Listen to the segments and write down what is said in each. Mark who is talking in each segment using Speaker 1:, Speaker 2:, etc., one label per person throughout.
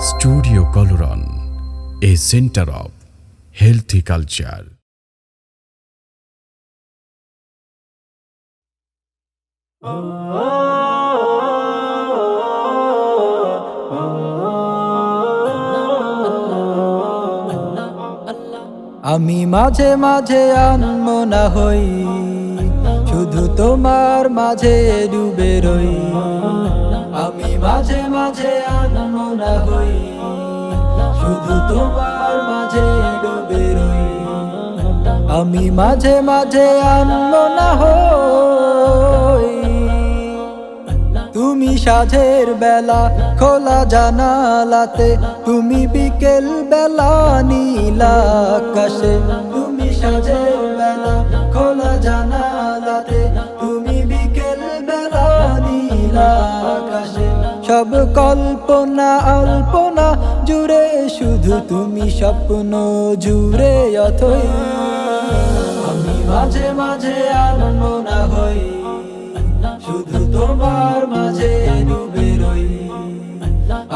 Speaker 1: Studio কলরন a centre of healthy culture
Speaker 2: আমি মাঝে মাঝে আনমনা হই। শুধু তোমার মাঝে ডুবে রই। আমি মাঝে মাঝে আনমনা হই। শুধু তোমার মাঝে ডুবে রই। আমি মাঝে মাঝে আনমনা হই। তুমি সাঝের বেলা খোলা জানালাতে, তুমি বিকেল বেলা নীলা আকাশে, তুমি সাঝের বেলা খোলা জানালাতে সব কল্পনা অল্পনা জুড়ে শুধু তুমি স্বপ্ন জুড়ে অথই। আমি মাঝে মাঝে আনমনা হই, শুধু তোমার মাঝে ডুবে রই।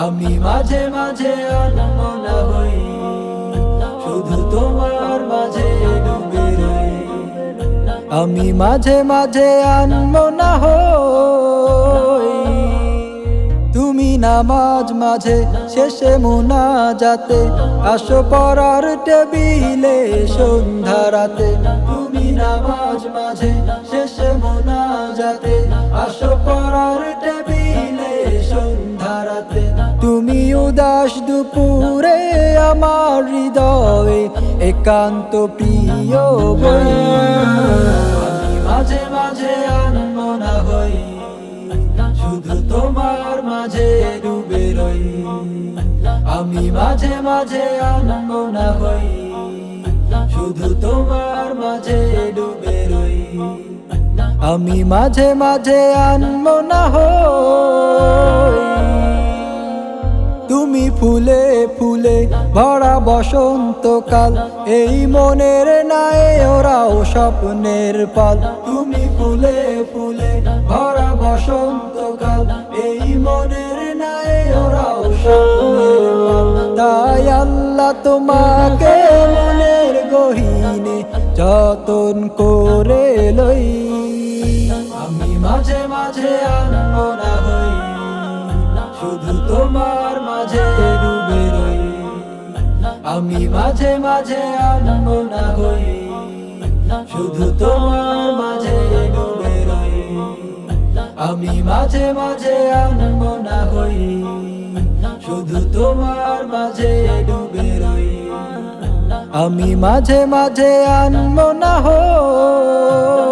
Speaker 2: আমি মাঝে মাঝে আনমনা হই, শুধু তোমার মাঝে ডুবে রই। আমি মাঝে মাঝে আনমনা হই। নামাজ মাঝে শেষে মুনা যাতে আসো পড়ার টেবিলে সন্ধ্যা রাতে। তুমি নামাজ মাঝে শেষে মুনা যাতে আসো পড়ার টেবিলে সন্ধ্যা রাতে। তুমি উদাস দুপুরে আমার হৃদয়ে একান্ত প্রিয় বই। মাঝে মাঝে ডুবে রই আমি মাঝে মাঝে আনমনা হই। শুধু তোমার মাঝে ডুবে রই। আমি মাঝে মাঝে হই। তুমি ফুলে ফুলে ভরা বসন্তকাল, এই মনের নাই ওরাও স্বপ্নের পাল। তুমি ফুলে তাই আল্লাহ তোমাকে মনের গহিনে যতন করে লই। আমি মাঝে মাঝে আনমনা হই, শুধু তোমার মাঝে ডুবে রই। আমি মাঝে মাঝে আনমনা হই, শুধু তোমার মাঝে ডুবে রই। আমি মাঝে মাঝে আনমনা হই। মাঝে ডুবে রই। আমি মাঝে মাঝে আনমনা হই।